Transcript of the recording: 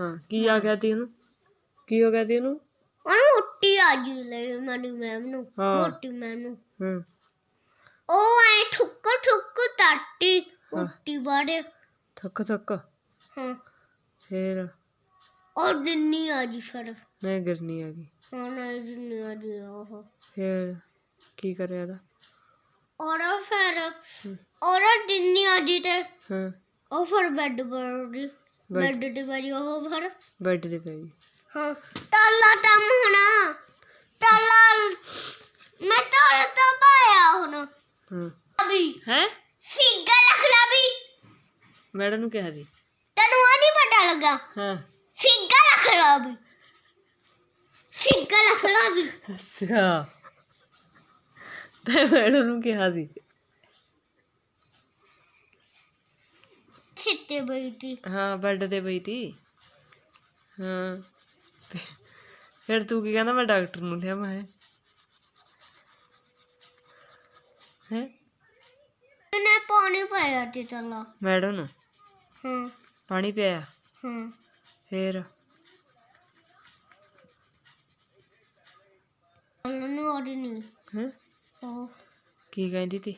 ਹਾਂ ਕੀ ਆ ਗਿਆ ਤੀ ਉਹਨੂੰ? ਕੀ ਹੋ ਗਿਆ ਤੀ ਉਹਨੂੰ? ਉਹਨੂੰ ਉੱਟੀ ਆ ਗਈ ਲੈ ਮਨੀ ਮੈਮ ਨੂੰ ਹਾਂ। ਮੋਟੀ ਮੈਮ ਨੂੰ। ਹੂੰ। ਉਹ ਐ ਠੁੱਕ ਠੁੱਕ ਟਾਟੀ ਉੱਟੀ ਬਾੜੇ ਥੱਕ ਥੱਕ। ਹਾਂ। ਫੇਰ? ਔਰ ਦਿੰਨੀ ਆ ਜੀ ਫਿਰ ਨਹੀਂ ਗਿਰਨੀ ਆ ਗਈ। ਹਾਂ ਨਹੀਂ ਦਿੰਨੀ ਆ ਜੀ ਉਹ। ਫੇਰ ਕੀ ਕਰਿਆ ਦਾ ਔਰ ਫਿਰ ਔਰ ਦਿੰਨੀ ਆ ਜੀ ਤੇ ਹਾਂ। ਉਹ ਫਿਰ ਬੈੱਡ ਪਰ ਦੀ ਬੈੱਡ ਬੈੱਡ ਤੇ ਪਈ ਉਹ ਫਿਰ। ਬੈੱਡ ਤੇ ਪਈ ਹਾਂ। ਟਾਲਾ ਟਮ ਹੋਣਾ। ਟਾਲਾ ਮੈਂ ਤਾਂ ਤਾਂ ਪਾਇਆ ਹੁਣ। ਹਾਂ। ਅਭੀ ਹੈ? ਫਿੱਗਾ ਲਖਲਾ ਵੀ ਮੈਡਮ ਨੂੰ ਕਿਹਾ ਸੀ। ਤੈਨੂੰ ਆ ਨਹੀਂ ਪਤਾ ਲੱਗਾ? ਹਾਂ। ਫਿੱਗਾ ਲਖਲਾ ਵੀ ਫਿੱਗਾ ਲਖਲਾ ਵੀ ਅੱਛਾ। ਤੇ ਮੈਡਮ ਨੂੰ ਕਿਹਾ ਸੀ। ਖਿੱਤੇ ਬੈਠੀ ਹਾਂ ਬੈੱਡ ਤੇ ਪਈ ਤੀ। ਹਾਂ। ਤੇ ਫਿਰ ਤੂੰ ਕੀ ਕਹਿੰਦਾ ਮੈਂ ਡਾਕਟਰ ਨੂੰ ਲਿਆ ਮੈਂ ਹੈ? ਨੇ ਪਾਣੀ ਪਾਇਆ ਤੇ ਤਲਾ ਮੈਡਮ ਨੂੰ? ਹਾਂ। ਪਾਣੀ ਪਿਆ? ਹਾਂ। ਫੇਰ? ਉਹਨਾਂ ਨੂੰ। ਆੜੀ ਨਹੀਂ ਹੈ? ਉਹ। ਕੀ ਕਹਿੰਦੀ ਤੀ?